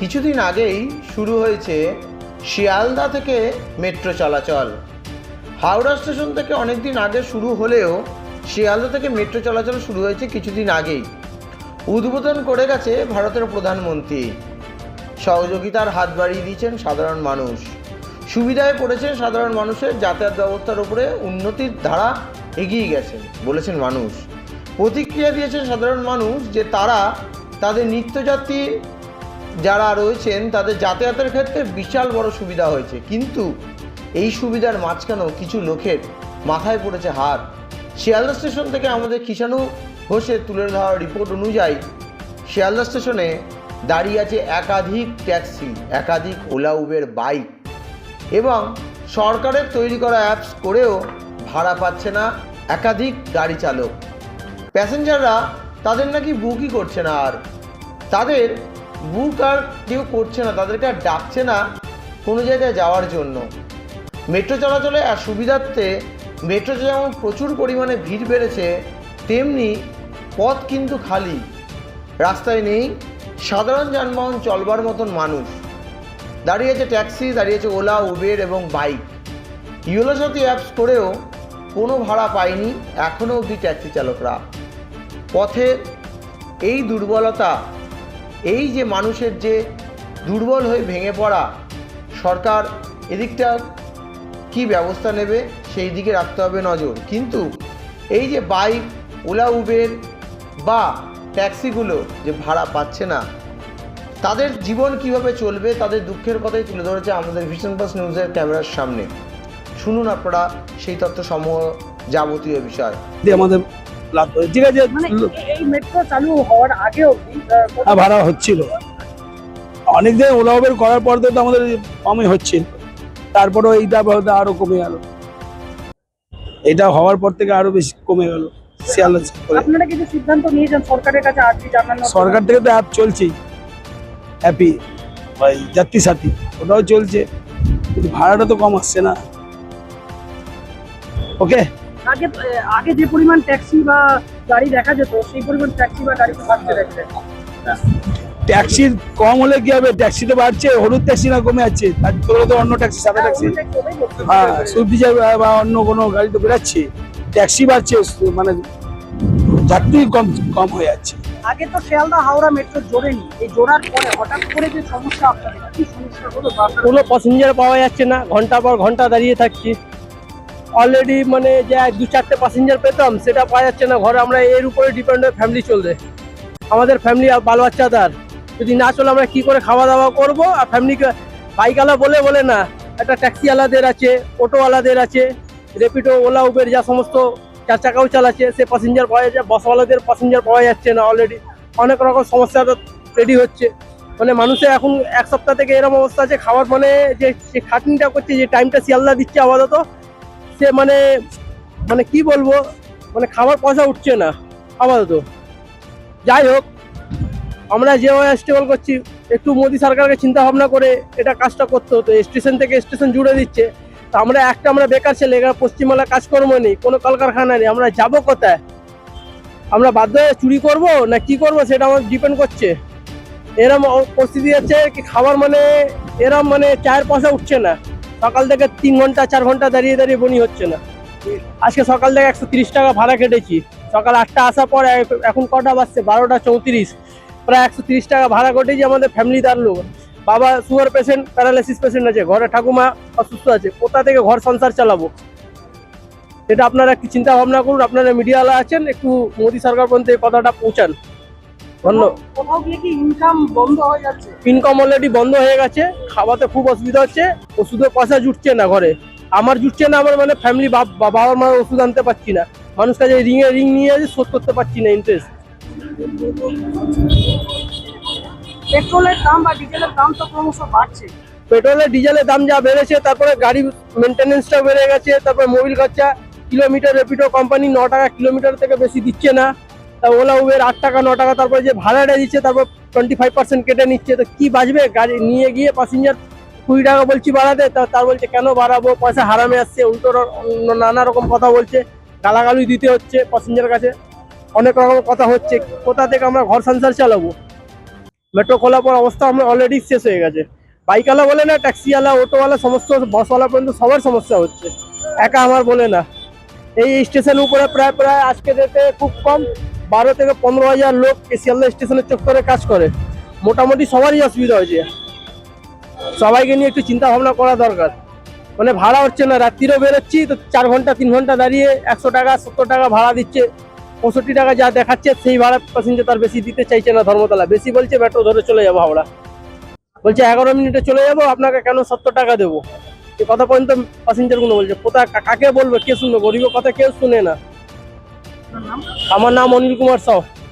কিছুদিন আগেই শুরু হয়েছে শিয়ালদা থেকে মেট্রো চলাচল। হাওড়া স্টেশন থেকে অনেক দিন আগে শুরু হলেও শিয়ালদা থেকে মেট্রো চলাচল শুরু হয়েছে কিছুদিন আগেই। উদ্বোধন করে গেছে ভারতের প্রধানমন্ত্রী। সহযোগিতার হাত বাড়িয়ে দিয়েছেন সাধারণ মানুষ। সুবিধায় পড়েছেন সাধারণ মানুষের যাতায়াত ব্যবস্থার উপরে উন্নতির ধারা এগিয়ে গেছে, বলেছেন মানুষ। প্রতিক্রিয়া দিয়েছেন সাধারণ মানুষ যে তারা তাদের নিত্যযাত্রী যারা রয়েছেন, তাদের যাতায়াতের ক্ষেত্রে বিশাল বড় সুবিধা হয়েছে। কিন্তু এই সুবিধার মাঝখানেও কিছু লোকের মাথায় পড়েছে হাত শিয়ালদা স্টেশন থেকে আমাদের কিষাণু ঘোষের তুলে ধরা রিপোর্ট অনুযায়ী শিয়ালদা স্টেশনে দাঁড়িয়ে আছে একাধিক ট্যাক্সি, একাধিক ওলা, উবের বাইক এবং সরকারের তৈরি করা অ্যাপস করেও ভাড়া পাচ্ছে না একাধিক গাড়ি চালক। প্যাসেঞ্জাররা তাদের নাকি বুকই করছে না আর। তাদের বুক আর কেউ করছে না, তাদেরকে আর ডাকছে না কোনো জায়গায় যাওয়ার জন্য। মেট্রো চলাচলে আর সুবিধার্থে মেট্রোতে যেমন প্রচুর পরিমাণে ভিড় বেড়েছে, তেমনি পথ কিন্তু খালি। রাস্তায় নেই, সাধারণ যানবাহন চলবার মতন মানুষ। দাঁড়িয়েছে ট্যাক্সি, দাঁড়িয়েছে ওলা, উবের এবং বাইক। ইয়োলো সাথী অ্যাপস করেও কোনো ভাড়া পায়নি এখনও অবধি ট্যাক্সি চালকরা। পথের এই দুর্বলতা এই যে মানুষের যে দুর্বল হয়ে ভেঙে পড়া সরকার, এদিকটা কি ব্যবস্থা নেবে সেই দিকে রাখতে হবে নজর। কিন্তু এই যে বাইক, ওলা, উবের বা ট্যাক্সিগুলো যে ভাড়া পাচ্ছে না, তাদের জীবন কীভাবে চলবে তাদের দুঃখের কথাই তুলে ধরেছে আমাদের ভিশন প্লাস নিউজের ক্যামেরার সামনে। শুনুন আপনারা সেই তথ্য সমূহ যাবতীয় বিষয়। আমাদের লাভ হয় ঠিক আছে? মানে এই মেট্রো চালু হওয়ার আগে হ্যাঁ, ভাড়া হচ্ছিল। অনেক দিন ওলা উবের করার পর তো আমাদের কমই হচ্ছিল। তারপরেও এইটা আরও কমে গেল। এটা হওয়ার পর থেকে আরও বেশি কমে গেল। আপনারা কিছু সিদ্ধান্ত নিয়েছেন সরকারের কাছে আর্জি জানানো সরকার থেকে তো অ্যাপ চলছেই হ্যাপি ভাই যাত্রী সাথী ওটাও চলছে। কিন্তু ভাড়াটা তো কম আসছে না। ওকে আগে আগে যে পরিমাণ ট্যাক্সি বা গাড়ি দেখা যেত সেই পরিমাণ ট্যাক্সি বা গাড়ি বাড়তে দেখছে ট্যাক্সির কম হলে কি হবে? ট্যাক্সি তো বাড়ছে হলুদ ট্যাক্সি না কমে যাচ্ছে? তার তোরা তো অন্য ট্যাক্সি সাদা ট্যাক্সি। হ্যাঁ সুইফট ডিজায়ার বা অন্য কোনো গাড়ি তো বেরাচ্ছে। ট্যাক্সি বাড়ছে মানে যাত্রী কম কম হয়ে যাচ্ছে। আগে তো শিয়ালদা হাওড়া মেট্রো জোড়েনি এই জোড়ার পরে হঠাৎ করে যে সমস্যা আপনাদের কি সমস্যা হলো? কোনো প্যাসেঞ্জার পাওয়া যাচ্ছে না ঘণ্টা পর ঘণ্টা দাঁড়িয়ে থাকছি। অলরেডি মানে যে দু চারটে প্যাসেঞ্জার পেতাম, সেটা পাওয়া যাচ্ছে না। ঘরে আমরা এর উপরে ডিপেন্ড হয়ে ফ্যামিলি চলবে। আমাদের ফ্যামিলি বাল বাচ্চাদার যদি না চলে, আমরা কি করে খাওয়া দাওয়া করব? আর ফ্যামিলিকে বাইকওয়ালা বলে বলে না। একটা ট্যাক্সিওয়ালাদের আছে অটোওয়ালাদের আছে রেপিডো ওলা উবের যা সমস্ত চার চাকাও চালাচ্ছে, সে প্যাসেঞ্জার পাওয়া যাচ্ছে বাসওয়ালাদের প্যাসেঞ্জার পাওয়া যাচ্ছে না অলরেডি অনেক রকম সমস্যা রেডি হচ্ছে। মানে মানুষের এখন এক সপ্তাহ থেকে এরকম অবস্থা আছে, খাওয়ার মানে যে খাটনিটা করছে, যে টাইমটা শিয়ালদা দিচ্ছে আপাতত সে মানে মানে কি বলব মানে খাবার পয়সা উঠছে না, আপাতত। যাই হোক, আমরা যেভাবে স্টেবল করছি, একটু মোদি সরকারকে চিন্তা ভাবনা করে এটা কাজটা করতে হতো। স্টেশন থেকে স্টেশন জুড়ে দিচ্ছে। তা আমরা একটা আমরা বেকার ছেলে এখানে পশ্চিমবাংলা কাজকর্ম নেই, কোনো কলকারখানা নেই, আমরা যাব কোথায়? আমরা বাধ্য হয়ে চুরি করব না কি করব সেটা আমার ডিপেন্ড করছে। এরম পরিস্থিতি আছে কি খাবার মানে এরম মানে চায়ের পয়সা উঠছে না। সকাল থেকে তিন ঘণ্টা, চার ঘণ্টা দাঁড়িয়ে দাঁড়িয়ে বনি হচ্ছে না। আজকে সকাল থেকে একশো টাকা ভাড়া কেটেছি। সকাল আটটা আসার পর এখন কটা বাজছে? বারোটা চৌত্রিশ। প্রায় একশো টাকা ভাড়া কেটেছি আমাদের ফ্যামিলি তার লোক। বাবা সুগার পেশেন্ট প্যারালাইসিস পেশেন্ট আছে। ঘরে ঠাকুমা অসুস্থ আছে। কোথা থেকে ঘর সংসার চালাবো? এটা আপনারা চিন্তা ভাবনা করুন। আপনারা মিডিয়াওয়ালা আছেন, একটু মোদী সরকার পর্যন্ত এই কথাটা পৌঁছান। ধন্যবাদ কোথাও গিয়ে কি ইনকাম বন্ধ হয়ে যাচ্ছে? ইনকাম অলরেডি বন্ধ হয়ে গেছে খাওয়াতে খুব অসুবিধা হচ্ছে ওষুধের পয়সা জুটছে না ঘরে। আমার জুটছে না আমার মানে ফ্যামিলি বাবা মার ওষুধ আনতে পারছি না। মানুষ কাছে রিং এ রিং নিয়ে শোধ করতে পারছি না ইন্টারেস্ট পেট্রোলের দাম বা ডিজেলের দাম তো ক্রমশ বাড়ছে। পেট্রোলের ডিজেলের দাম যা বেড়েছে তারপরে গাড়ি মেনটেনেন্সটা বেড়ে গেছে তারপরে মোবিল খরচা কিলোমিটার রেপিডো কোম্পানি ন টাকা কিলোমিটার থেকে বেশি দিচ্ছে না। তা ওলা উবের আট টাকা, ন টাকা, তারপরে যে ভাড়াটা দিচ্ছে, তারপর টোয়েন্টি ফাইভ পার্সেন্ট কেটে নিচ্ছে। তো কি বাঁচবে? গাড়ি নিয়ে গিয়ে প্যাসেঞ্জার কুড়ি টাকা বলছি বাড়াতে, তা তার বলছে, কেন বাড়াবো? পয়সা হারামে আসছে। উল্টো নানা রকম কথা বলছে, গালাগালি দিতে হচ্ছে প্যাসেঞ্জার কাছে। অনেক রকম কথা হচ্ছে, কোথা থেকে আমরা ঘর সংসার চালাবো? মেট্রো খোলার পর অবস্থা আমরা অলরেডি শেষ হয়ে গেছে। বাইকওয়ালা বলে না ট্যাক্সিওয়ালা অটোওয়ালা সমস্ত বাসওয়ালা পর্যন্ত সবার সমস্যা হচ্ছে। একা আমার বলে না। এই স্টেশনের উপরে প্রায় প্রায় আজকে যেতে খুব কম। বারো থেকে পনেরো হাজার লোক শিয়ালদা স্টেশনের চক্করে কাজ করে। মোটামুটি সবারই অসুবিধা হয়েছে। সবাইকে নিয়ে একটু চিন্তা ভাবনা করা দরকার। মানে ভাড়া হচ্ছে না, রাত্রিরেও বেরোচ্ছি, তো চার ঘণ্টা, তিন ঘণ্টা দাঁড়িয়ে একশো টাকা, সত্তর টাকা ভাড়া দিচ্ছে। পঁয়ষট্টি টাকা যা দেখাচ্ছে, সেই ভাড়া প্যাসেঞ্জার তার বেশি দিতে চাইছে না ধর্মতলা। বেশি বলছে, মেট্রো ধরে চলে যাব হাওড়া। বলছে, এগারো মিনিটে চলে যাব, আপনাকে কেন সত্তর টাকা দেবো? এই কথা পর্যন্ত প্যাসেঞ্জারগুলো বলছে কোথায় কাকে বলবে? কে শুনবে? গরিবের কথা কেউ শুনে না। আমার নাম অনিল কুমার সাউ